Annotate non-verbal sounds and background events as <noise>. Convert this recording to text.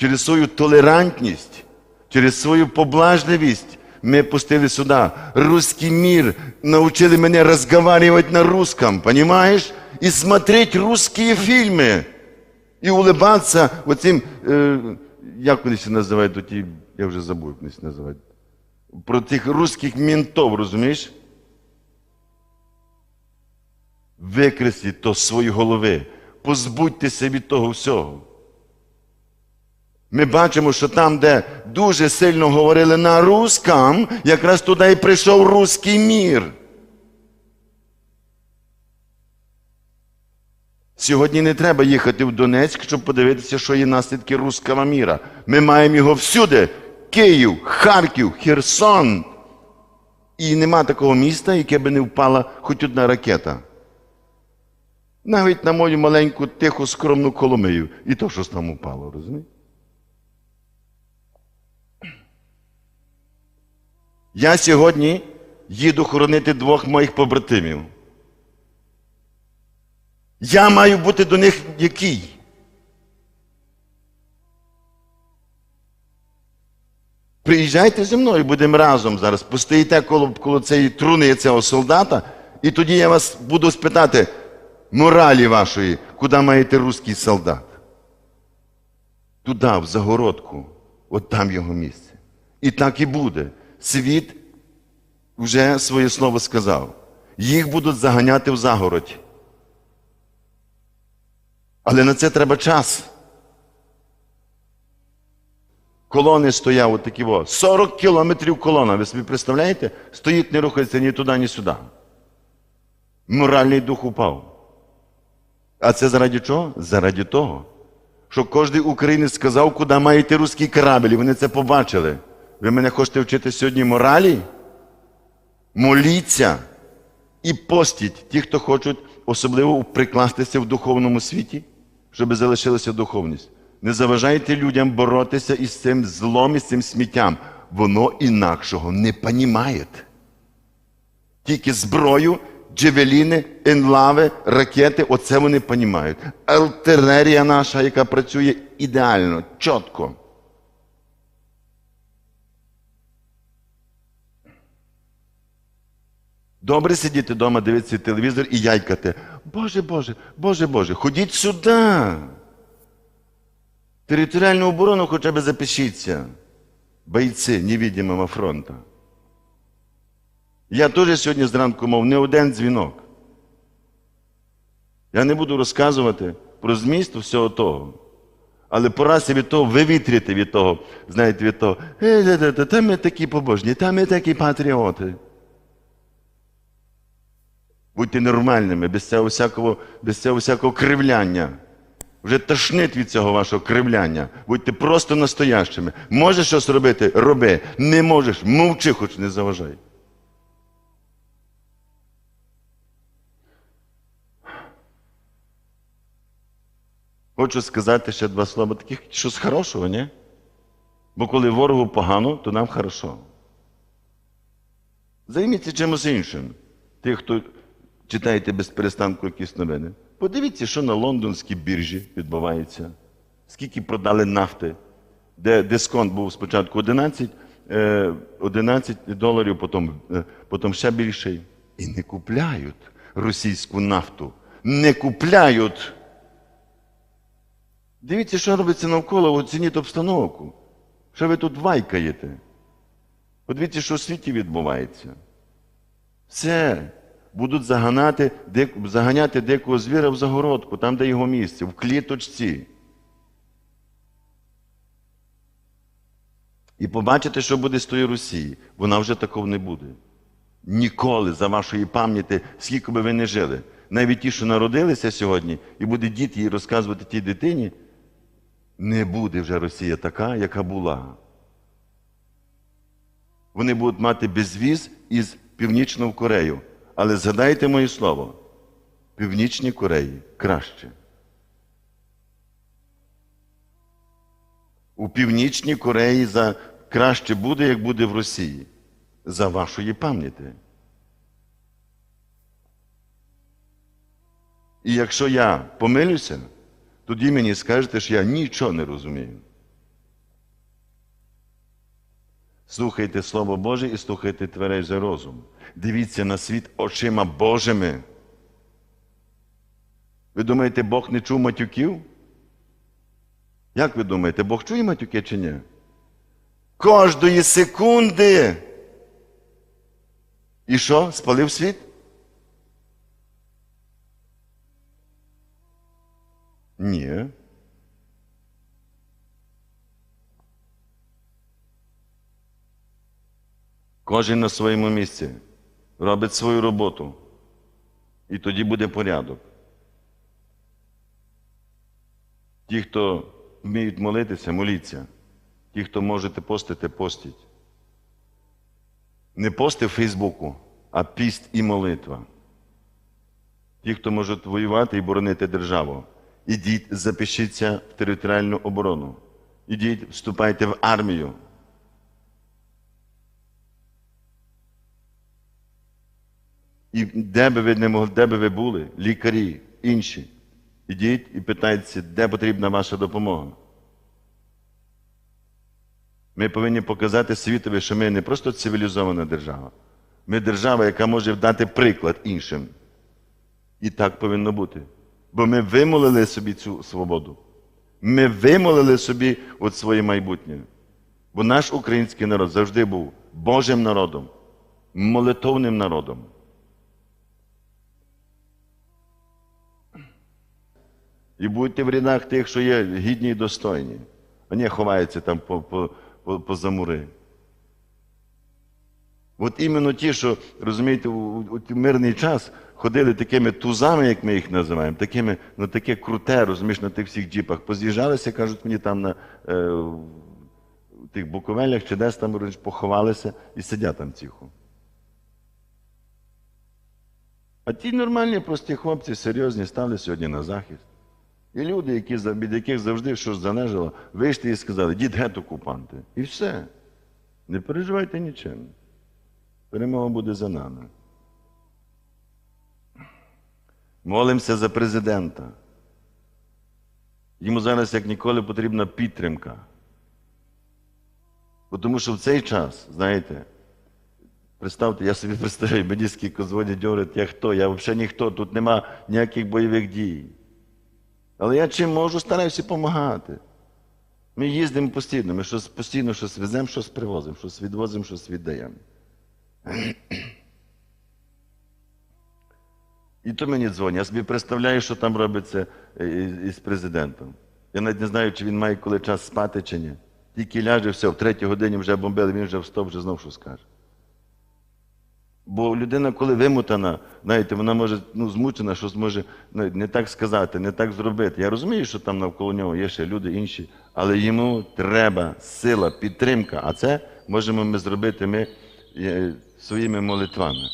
через свою толерантність, через свою поблажливість ми пустили сюди русский мир, научили меня разговаривать на русском, понимаешь? И смотреть русские фильмы. І улибатися оцим, е, як вони ще називають оті, я вже забув, як вони ще називають. Про тих русських ментов, розумієш? Викресліть то з своєї голови. Позбудьтеся від того всього. Ми бачимо, що там, де дуже сильно говорили на русском, якраз туди і прийшов русський мір. Сьогодні не треба їхати в Донецьк, щоб подивитися, що є наслідки руського міра. Ми маємо його всюди. Київ, Харків, Херсон. І нема такого міста, яке би не впала хоч одна ракета. Навіть на мою маленьку, тиху, скромну Коломию. І то, що там упало, розумієте? Я сьогодні їду хоронити двох моїх побратимів. Я маю бути до них який? Приїжджайте зі мною, будемо разом зараз. Постоїте коло, коло цієї труни цього солдата, і тоді я вас буду спитати моралі вашої, куди маєте русський солдат. Туди, в загородку, от там його місце. І так і буде. Світ вже своє слово сказав. Їх будуть заганяти в загородь. Але на це треба час. Колони стояв от такі во. 40 кілометрів колона. Ви собі представляєте? Стоїть, не рухається ні туди, ні сюди. Моральний дух упав. А це заради чого? Заради того, що кожен українець сказав, куди має йти русський корабель, вони це побачили. Ви мене хочете вчити сьогодні моралі? Моліться і постіть ті, хто хочуть особливо прикластися в духовному світі, щоб залишилася духовність. Не заважайте людям боротися із цим злом, із цим сміттям. Воно інакшого не понімає. Тільки зброю, джевеліни, енлави, ракети оце вони понімають. Артилерія наша, яка працює ідеально, чітко. Добре сидіти вдома, дивитися телевізор і яйкати. Боже, Боже, Боже, Боже, ходіть сюди. Територіальну оборону хоча б запишіться. Бойці невидимого фронту. Я теж сьогодні зранку мав не один дзвінок. Я не буду розказувати про зміст всього того. Але пора від того вивітрити від того, знаєте, від того, «Е, та ми такі побожні, та ми такі патріоти. Будьте нормальними, без цього всякого, без цього всякого кривляння. Вже тошнить від цього вашого кривляння. Будьте просто настоящими. Можеш щось робити? Роби. Не можеш, мовчи, хоч не заважай. Хочу сказати ще два слова таких, щось хорошого, ні? Бо коли ворогу погано, то нам хорошо. Займіться чимось іншим. Ті, хто читаєте без перестанку якісь новини. Подивіться, що на лондонській біржі відбувається, скільки продали нафти, де дисконт був спочатку 11, е, 11 доларів, потім, е, потім ще більший. І не купляють російську нафту. Не купляють. Дивіться, що робиться навколо, оцініть обстановку. Що ви тут вайкаєте? Подивіться, що у світі відбувається. Все. Будуть заганяти, заганяти дикого звіра в загородку, там, де його місце, в кліточці. І побачите, що буде з тої Росії. Вона вже такого не буде. Ніколи за вашої пам'яті, скільки би ви не жили. Навіть ті, що народилися сьогодні, і буде діти їй розказувати тій дитині, не буде вже Росія така, яка була. Вони будуть мати безвіз із Північною Корею. Але згадайте моє слово, Північній Кореї краще. У Північній Кореї за краще буде, як буде в Росії. За вашої пам'яті. І якщо я помилюся, тоді мені скажете, що я нічого не розумію. Слухайте Слово Боже і слухайте тверезий розум. Дивіться на світ очима Божими. Ви думаєте, Бог не чув матюків? Як ви думаєте, Бог чує матюки чи ні? Кожної секунди. І що? Спалив світ? Ні. Кожен на своєму місці робить свою роботу. І тоді буде порядок. Ті, хто вміють молитися, моліться. Ті, хто можете постити, постіть. Не пости в Фейсбуку, а піст і молитва. Ті, хто можуть воювати і боронити державу, ідіть, запишіться в територіальну оборону. Ідіть, вступайте в армію. І де би ви не могли, де би ви були, лікарі, інші, ідіть і питайтеся, де потрібна ваша допомога. Ми повинні показати світові, що ми не просто цивілізована держава. Ми держава, яка може дати приклад іншим. І так повинно бути. Бо ми вимолили собі цю свободу. Ми вимолили собі от своє майбутнє. Бо наш український народ завжди був Божим народом, молитовним народом. І будьте в рядах тих, що є гідні і достойні, а не ховаються там по, по, по, по замури. От іменно ті, що, розумієте, у, у мирний час ходили такими тузами, як ми їх називаємо, такими, ну таке круте, розумієш, на тих всіх джіпах. Поз'їжджалися, кажуть мені там на е, в тих буковелях чи десь там поховалися і сидять там тихо. А ті нормальні, прості хлопці, серйозні, стали сьогодні на захист. І люди, які, від яких завжди щось залежало, вийшли і сказали, дід гет окупанти. І все. Не переживайте нічим. Перемога буде за нами. Молимося за президента. Йому зараз, як ніколи, потрібна підтримка. Бо Тому що в цей час, знаєте, представте, я собі <laughs> представляю, мені скільки дзвонять, говорять, я хто? Я взагалі ніхто, тут нема ніяких бойових дій. Але я чим можу, стараюся допомагати. Ми їздимо постійно, ми щось, постійно щось веземо, щось привозимо, щось відвозимо, щось віддаємо. <clears throat> І то мені дзвонять. Я собі представляю, що там робиться е, із- із президентом. Я навіть не знаю, чи він має коли час спати, чи ні. Тільки ляже, все, в третій годині вже бомбили, він вже встав, вже знов що скаже. Бо людина, коли вимотана, знаєте, вона може ну, змучена, щось може ну, не так сказати, не так зробити. Я розумію, що там навколо нього є ще люди інші, але йому треба сила, підтримка. А це можемо ми зробити ми е, своїми молитвами.